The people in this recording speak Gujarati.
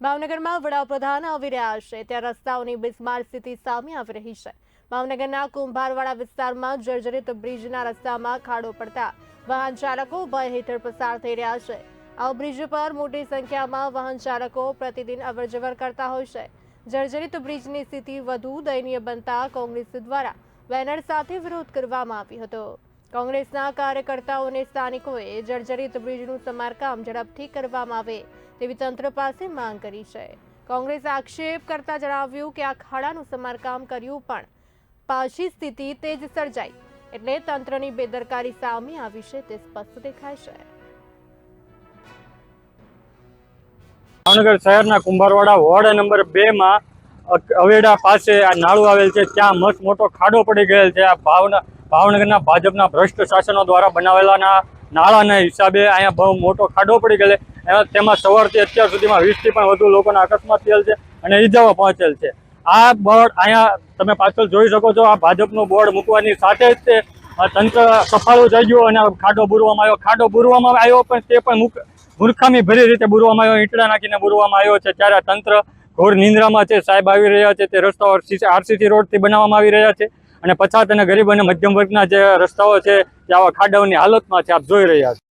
ભાવનગરમાં વડાપ્રધાન આવી રહ્યા છે. ત્યાં રસ્તાઓની બિસ્માર સ્થિતિ સામે આવી રહી છે. ભાવનગરના કુંભારવાડા વિસ્તારમાં જર્જરિત બ્રિજના રસ્તામાં ખાડો પડતા વાહન ચાલકો ભય હેઠળ પસાર થઈ રહ્યા છે. આ બ્રિજ પર મોટી સંખ્યામાં વાહન ચાલકો પ્રતિદિન અવરજવર કરતા હોય છે. જર્જરિત બ્રિજની સ્થિતિ વધુ દયનીય બનતા કોંગ્રેસ દ્વારા બેનર સાથે વિરોધ કરવામાં આવ્યો હતો. કોંગ્રેસના કાર્યકર્તાઓને સ્થાનિકોએ જર્જરિત બ્રિજનું સમારકામ ઝડપથી કરવામાં આવે તેવી તંત્ર પાસે માંગ કરી છે. કોંગ્રેસ આક્ષેપ કરતા જણાવ્યું કે આ ખાડાનું સમારકામ કર્યું પણ પાછી સ્થિતિ તે જ સર્જાઈ એટલે તંત્રની બેદરકારી સામે આવી છે તે સ્પષ્ટ દેખાય છે. ભાવનગર શહેરના કુંભારવાડા વોર્ડ નંબર બે માં અવેડા પાસે આ નાળું આવેલ છે, ત્યાં મસ્ત મોટો ખાડો પડી ગયેલ છે. આ ભાવના, ભાવનગરના ભાજપના ભ્રષ્ટ શાસનો દ્વારા બનાવેલાના નાળાના હિસાબે અહીંયા બહુ મોટો ખાડો પડી ગયેલ એમાં, તેમાં સવારથી અત્યાર સુધીમાં વીસથી પણ વધુ લોકોના અકસ્માત થયેલ છે અને ઈજાઓ પહોંચેલ છે. આ બોર્ડ અહીંયા તમે પાછળ જોઈ શકો છો, આ ભાજપનું બોર્ડ મૂકવાની સાથે જ તે તંત્ર સફાળું થઈ ગયું અને ખાડો બુરવામાં આવ્યો. ખાડો બુરવામાં આવ્યો પણ તે પણ મૂર્ખામી ભરી રીતે બુરવામાં આવ્યો, ઈંટડા નાખીને બુરવામાં આવ્યો છે. ત્યારે તંત્ર ઘોર નિંદ્રામાં છે, સાહેબ આવી રહ્યા છે, તે રસ્તાઓ આરસીસી રોડથી બનાવવામાં આવી રહ્યા છે. અને પછાત અને ગરીબ અને મધ્યમ વર્ગના જે રસ્તાઓ છે તે આવા ખાડાઓની હાલતમાં છે, આપ જોઈ રહ્યા છો.